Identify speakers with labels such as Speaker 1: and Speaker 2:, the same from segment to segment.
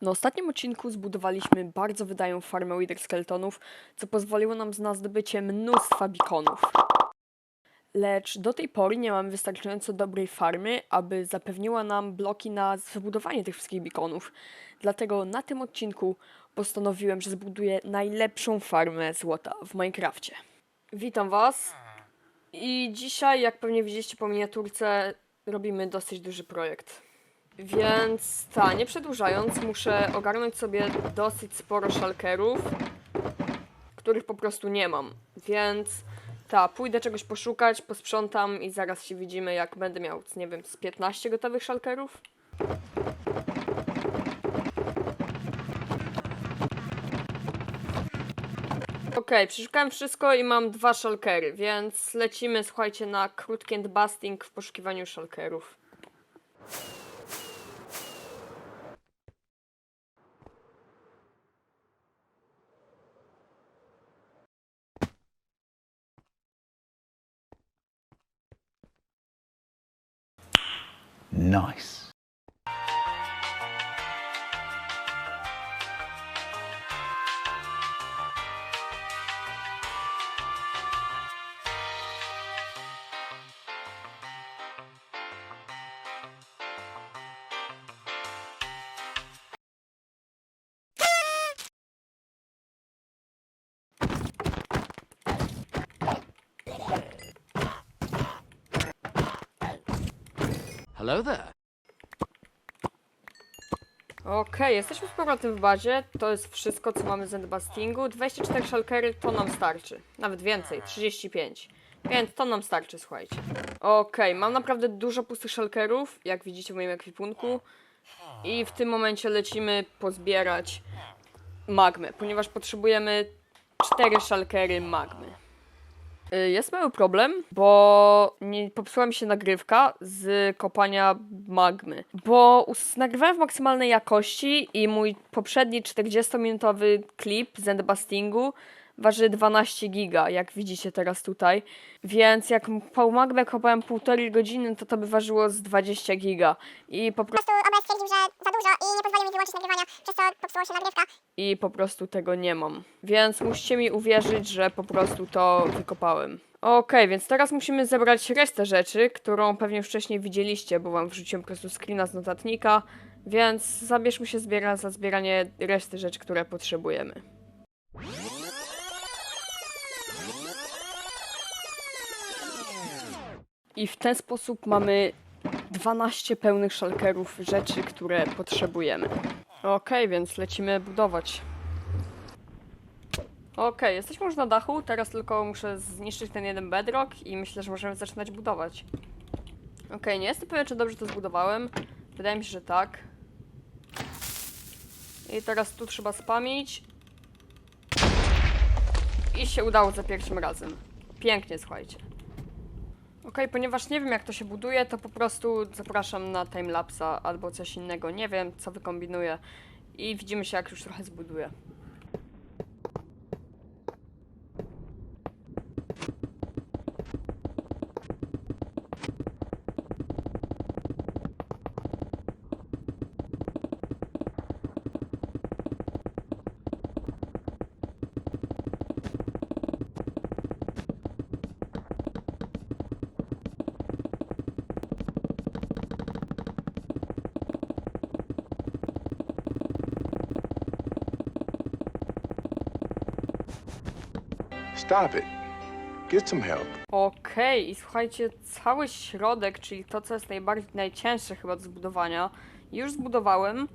Speaker 1: Na ostatnim odcinku zbudowaliśmy bardzo wydają farmę Wither Skeletonów, co pozwoliło nam na zdobycie mnóstwa bikonów. Lecz do tej pory nie mamy wystarczająco dobrej farmy, aby zapewniła nam bloki na zbudowanie tych wszystkich bikonów. Dlatego na tym odcinku postanowiłem, że zbuduję najlepszą farmę złota w Minecrafcie. Witam Was. I dzisiaj, jak pewnie widzieliście po miniaturce, robimy dosyć duży projekt. Więc ta, nie przedłużając, muszę ogarnąć sobie dosyć sporo szalkerów, których po prostu nie mam. Więc ta, pójdę czegoś poszukać, posprzątam i zaraz się widzimy, jak będę miał, nie wiem, z 15 gotowych szalkerów. Okej, przeszukałem wszystko i mam dwa szalkery, więc lecimy, słuchajcie, na krótki end busting w poszukiwaniu szalkerów.
Speaker 2: Nice.
Speaker 3: Hello there.
Speaker 1: Okej, jesteśmy z powrotem w bazie. To jest wszystko, co mamy z endbustingu. 24 shulkery to nam starczy. Nawet więcej, 35. Więc to nam starczy, słuchajcie. Okej, mam naprawdę dużo pustych shulkerów, jak widzicie w moim ekwipunku. I w tym momencie lecimy pozbierać magmę, ponieważ potrzebujemy 4 shulkery magmy. Y, Jest mały problem, bo nie popsuła mi się nagrywka z kopania magmy. Bo nagrywałem w maksymalnej jakości i mój poprzedni 40-minutowy klip z endbustingu waży 12 giga, jak widzicie teraz tutaj. Więc jak magmę kopałem półtorej godziny, to to by ważyło z 20 giga. I po prostu
Speaker 4: prostu OBS stwierdził, że za dużo i nie pozwolił mi wyłączyć nagrywania, przez co popsuło się nagrywka.
Speaker 1: i po prostu tego nie mam. Więc musicie mi uwierzyć, że po prostu to wykopałem. Okej, więc teraz musimy zebrać resztę rzeczy, którą pewnie wcześniej widzieliście, bo wam wrzuciłem po prostu screena z notatnika, więc zabierzmy się zbiera za zbieranie reszty rzeczy, które potrzebujemy. I w ten sposób mamy 12 pełnych szalkerów rzeczy, które potrzebujemy. Okej, więc lecimy budować. Okej, jesteśmy już na dachu, teraz tylko muszę zniszczyć ten jeden bedrock i myślę, że możemy zaczynać budować. Okej, nie jestem pewien, czy dobrze to zbudowałem. Wydaje mi się, że tak. I teraz tu trzeba spamić. I się udało za pierwszym razem. Pięknie, słuchajcie. Okej, ponieważ nie wiem jak to się buduje, to po prostu zapraszam na timelapsa albo coś innego. Nie wiem, co wykombinuję. I widzimy się, jak już trochę zbuduję.
Speaker 5: Stop it. Get some help.
Speaker 1: Okej, i słuchajcie, cały środek, czyli to, co jest najbardziej najcięższe chyba do zbudowania, już zbudowałem.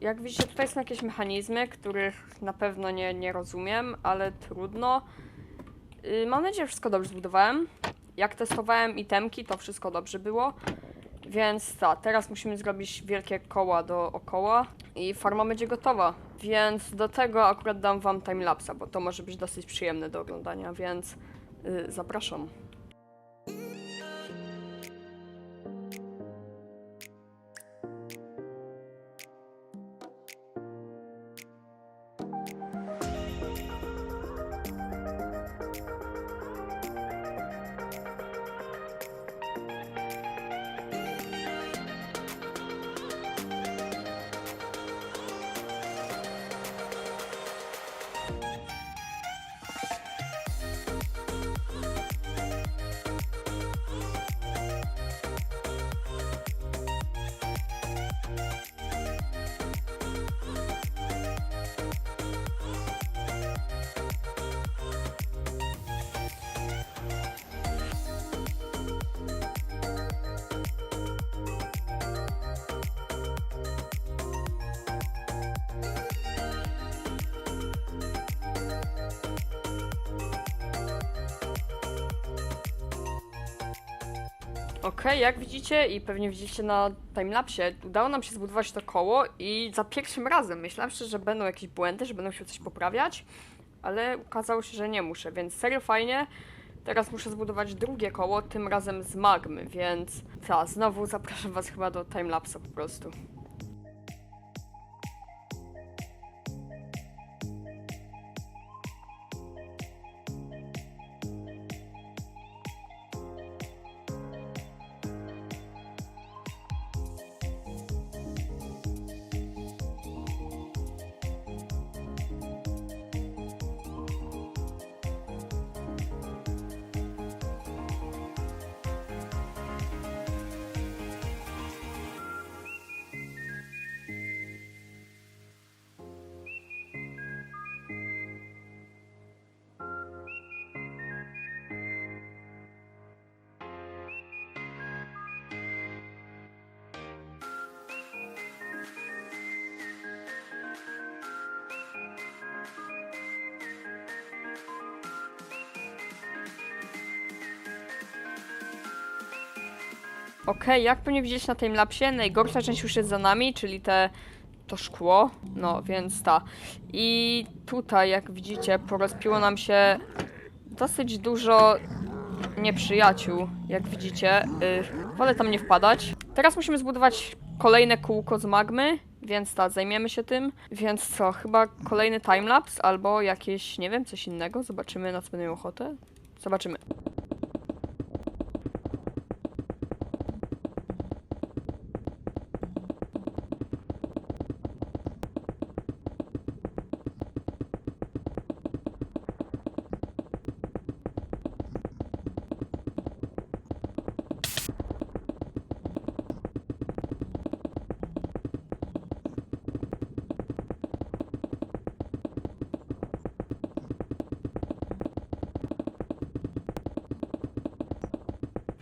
Speaker 1: Jak widzicie, tutaj są jakieś mechanizmy, których na pewno nie, nie rozumiem, ale trudno. Yy, mam nadzieję, że wszystko dobrze zbudowałem. Jak testowałem itemki, to wszystko dobrze było. Więc tak, teraz musimy zrobić wielkie koła dookoła i farma będzie gotowa. Więc do tego akurat dam wam timelapsa, bo to może być dosyć przyjemne do oglądania, więc y, zapraszam. Okej, jak widzicie i pewnie widzicie na timelapsie, udało nam się zbudować to koło i za pierwszym razem szczerze, że będą jakieś błędy, że będę musiał coś poprawiać, ale okazało się, że nie muszę, więc serio fajnie. Teraz muszę zbudować drugie koło, tym razem z magmy, więc ta, znowu zapraszam was chyba do timelapsa po prostu. Okej, jak pewnie widzieć na timelapsie, najgorsza część już jest za nami, czyli te to szkło, no więc ta. I tutaj, jak widzicie, porozpiło nam się dosyć dużo nieprzyjaciół, jak widzicie. Yy, wolę tam nie wpadać. Teraz musimy zbudować kolejne kółko z magmy, więc ta, zajmiemy się tym. Więc co, chyba kolejny timelapse albo jakieś, nie wiem, coś innego. Zobaczymy, na co będę ochotę. Zobaczymy.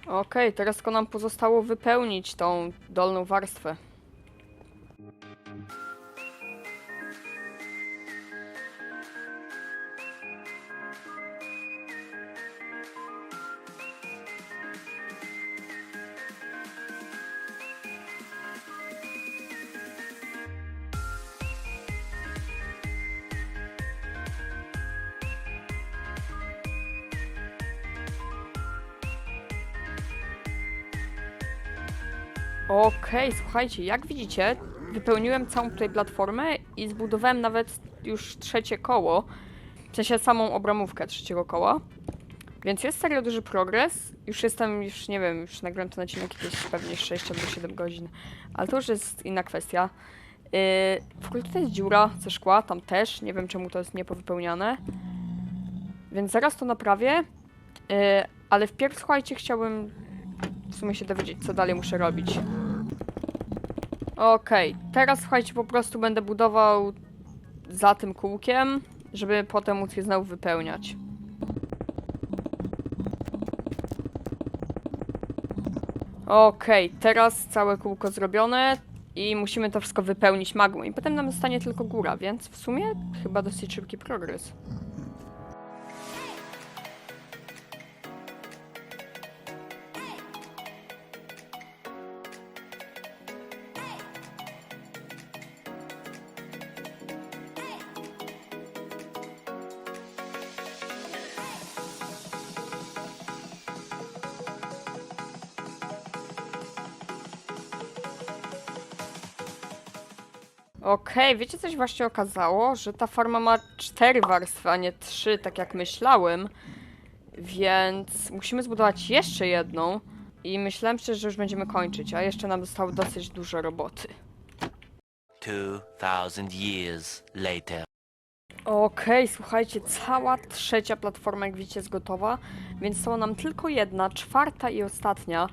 Speaker 1: Okej, teraz tylko nam pozostało wypełnić tą dolną warstwę. Okej, słuchajcie, jak widzicie, wypełniłem całą tutaj platformę i zbudowałem nawet już trzecie koło, w sensie samą obramówkę trzeciego koła. Więc jest serio duży progres. Już jestem, już nie wiem, już nagrałem ten odcinek jakieś pewnie 6 albo 7 godzin, ale to już jest inna kwestia. Yy, w ogóle tutaj jest dziura ze szkła, tam też, nie wiem czemu to jest niepowypełniane. Więc zaraz to naprawię, yy, ale wpierw słuchajcie, chciałbym w sumie się dowiedzieć, co dalej muszę robić. Okej, teraz słuchajcie, po prostu będę budował za tym kółkiem, żeby potem móc je znowu wypełniać. Okej, teraz całe kółko zrobione i musimy to wszystko wypełnić magmą i potem nam zostanie tylko góra, więc w sumie chyba dosyć szybki progres. Okej, wiecie coś właśnie okazało? Że ta farma ma cztery warstwy, a nie trzy, tak jak myślałem. Więc musimy zbudować jeszcze jedną. I myślałem szczerze, że już będziemy kończyć, a jeszcze nam zostało dosyć dużo roboty.
Speaker 2: 2,000 years later.
Speaker 1: Okej, słuchajcie, cała trzecia platforma, jak widzicie, jest gotowa, więc została nam tylko jedna, czwarta i ostatnia,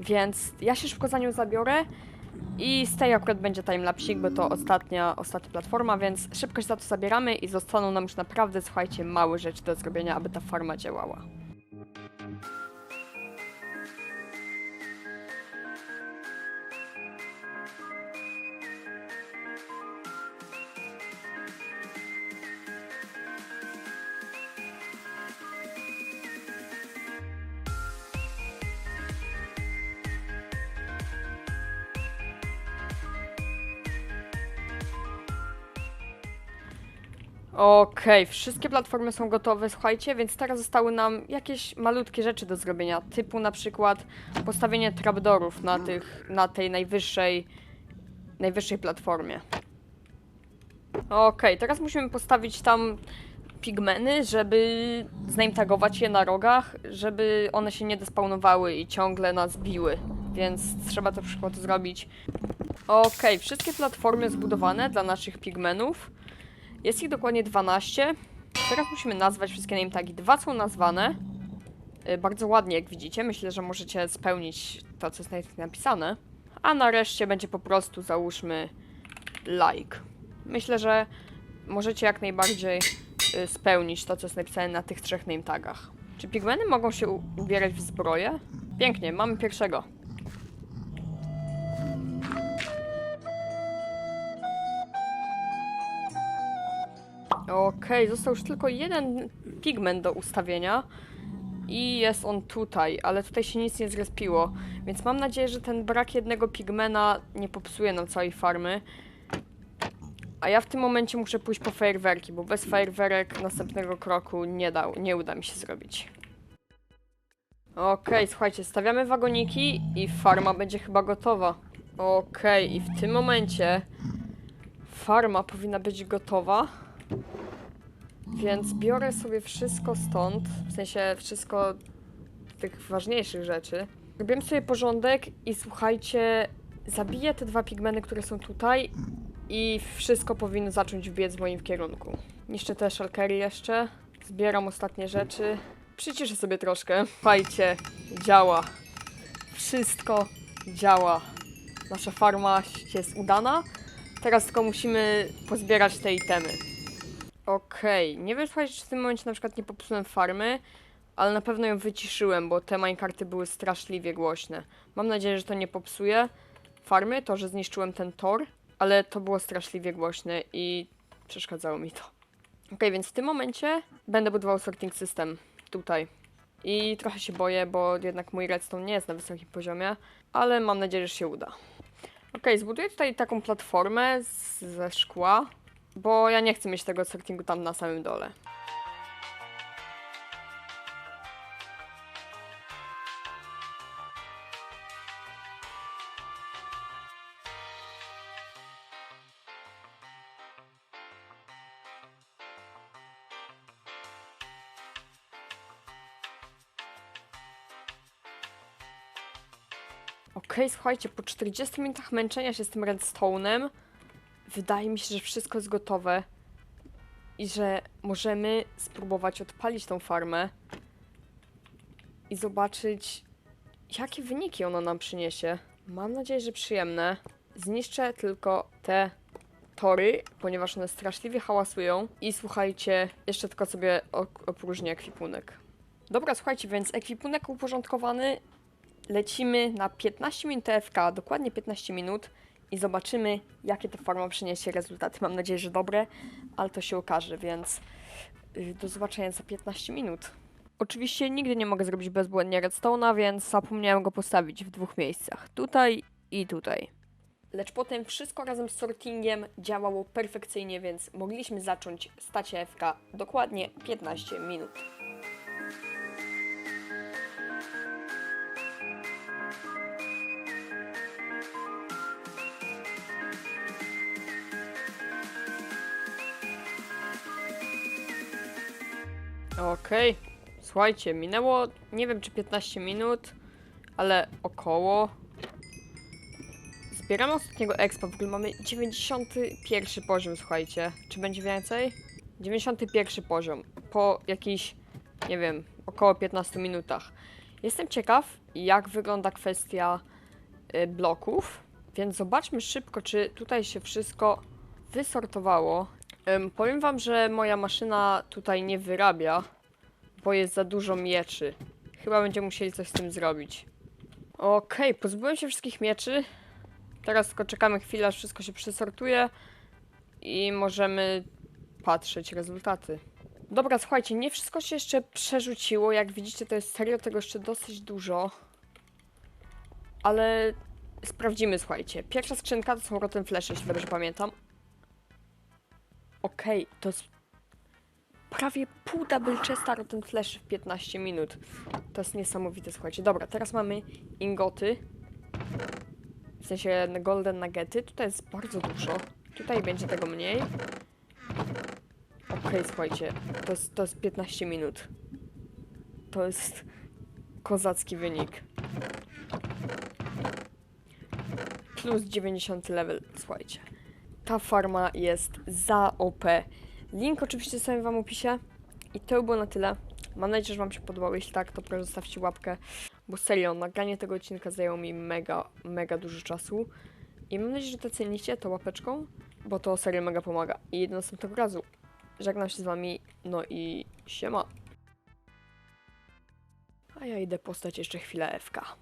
Speaker 1: więc ja się szybko za nią zabiorę i z tej akurat będzie timelapsik, bo to ostatnia, ostatnia platforma, więc szybko się za to zabieramy i zostaną nam już naprawdę, słuchajcie, małe rzeczy do zrobienia, aby ta farma działała. Okej, wszystkie platformy są gotowe, słuchajcie, więc teraz zostały nam jakieś malutkie rzeczy do zrobienia, typu na przykład postawienie trapdorów na tych, na tej najwyższej, najwyższej platformie. Okej, teraz musimy postawić tam pigmeny, żeby znametagować je na rogach, żeby one się nie despawnowały i ciągle nas biły, więc trzeba to przykład zrobić. Okej, wszystkie platformy zbudowane dla naszych pigmenów. Jest ich dokładnie 12. Teraz musimy nazwać wszystkie name tagi. Dwa są nazwane. Y, Bardzo ładnie, jak widzicie. Myślę, że możecie spełnić to, co jest na nich napisane. A nareszcie będzie po prostu, załóżmy, like. Myślę, że możecie jak najbardziej y, spełnić to, co jest napisane na tych trzech name tagach. Czy pigmeny mogą się ubierać w zbroję? Pięknie, mamy pierwszego. Okej, został już tylko jeden pigment do ustawienia i jest on tutaj, ale tutaj się nic nie zrespiło, więc mam nadzieję, że ten brak jednego pigmena nie popsuje nam całej farmy. A ja w tym momencie muszę pójść po fajerwerki, bo bez fajerwerek następnego kroku nie, dał, nie uda mi się zrobić. Okej, słuchajcie, stawiamy wagoniki i farma będzie chyba gotowa. Okej, i w tym momencie farma powinna być gotowa. Więc biorę sobie wszystko stąd, w sensie wszystko tych ważniejszych rzeczy. Robię sobie porządek i słuchajcie, zabiję te dwa pigmeny, które są tutaj i wszystko powinno zacząć biec w moim kierunku. Niszczę te szalkery jeszcze, zbieram ostatnie rzeczy. Przyciszę sobie troszkę. Słuchajcie, działa. Wszystko działa. Nasza farma jest udana. Teraz tylko musimy pozbierać te itemy. Okej, nie wiem czy w tym momencie na przykład nie popsułem farmy, ale na pewno ją wyciszyłem, bo te minekarty były straszliwie głośne. Mam nadzieję, że to nie popsuje farmy, to, że zniszczyłem ten tor, ale to było straszliwie głośne i przeszkadzało mi to. Okej, więc w tym momencie będę budował sorting system tutaj. I trochę się boję, bo jednak mój redstone nie jest na wysokim poziomie, ale mam nadzieję, że się uda. Okej, zbuduję tutaj taką platformę z, ze szkła, bo ja nie chcę mieć tego sortingu tam na samym dole. Okej, słuchajcie, po 40 minutach męczenia się z tym redstone'em, wydaje mi się, że wszystko jest gotowe i że możemy spróbować odpalić tą farmę i zobaczyć, jakie wyniki ona nam przyniesie. Mam nadzieję, że przyjemne. Zniszczę tylko te tory, ponieważ one straszliwie hałasują. I słuchajcie, jeszcze tylko sobie opróżnię ekwipunek. Dobra, słuchajcie, więc ekwipunek uporządkowany. Lecimy na 15 minut TFK, dokładnie 15 minut i zobaczymy, jakie ta farma przyniesie rezultaty. Mam nadzieję, że dobre, ale to się okaże, więc y, do zobaczenia za 15 minut. Oczywiście nigdy nie mogę zrobić bezbłędnie redstone'a, więc zapomniałem go postawić w dwóch miejscach. Tutaj i tutaj. Lecz potem wszystko razem z sortingiem działało perfekcyjnie, więc mogliśmy zacząć stać AFK dokładnie 15 minut. Okej, słuchajcie, minęło nie wiem czy 15 minut, ale około. Zbieramy ostatniego expa, w ogóle mamy 91 poziom, słuchajcie. Czy będzie więcej? 91 poziom, po jakichś, nie wiem, około 15 minutach. Jestem ciekaw, jak wygląda kwestia y, bloków, więc zobaczmy szybko, czy tutaj się wszystko wysortowało. Powiem wam, że moja maszyna tutaj nie wyrabia, bo jest za dużo mieczy. Chyba będziemy musieli coś z tym zrobić. Okej, pozbyłem się wszystkich mieczy. Teraz tylko czekamy chwilę, aż wszystko się przesortuje i możemy patrzeć rezultaty. Dobra, słuchajcie, nie wszystko się jeszcze przerzuciło. Jak widzicie, to jest serio tego jeszcze dosyć dużo. Ale sprawdzimy, słuchajcie. Pierwsza skrzynka to są Rotten Flesze, jeśli dobrze pamiętam. Okej, to jest prawie pół double chesta Rotten Flash w 15 minut. To jest niesamowite, słuchajcie. Dobra, teraz mamy ingoty. W sensie golden nuggety. Tutaj jest bardzo dużo. Tutaj będzie tego mniej. Okej, słuchajcie. To jest, to jest 15 minut. To jest kozacki wynik. Plus 90 level, słuchajcie. Ta farma jest za OP. Link oczywiście sobie wam w opisie. I to by było na tyle. Mam nadzieję, że wam się podobało. Jeśli tak, to proszę zostawcie łapkę. Bo serio, nagranie tego odcinka zajęło mi mega, mega dużo czasu. I mam nadzieję, że to cenicie, to łapeczką, bo to serio mega pomaga. I do następnego razu. Żegnam się z wami, no i siema. A ja idę postać jeszcze chwilę FK.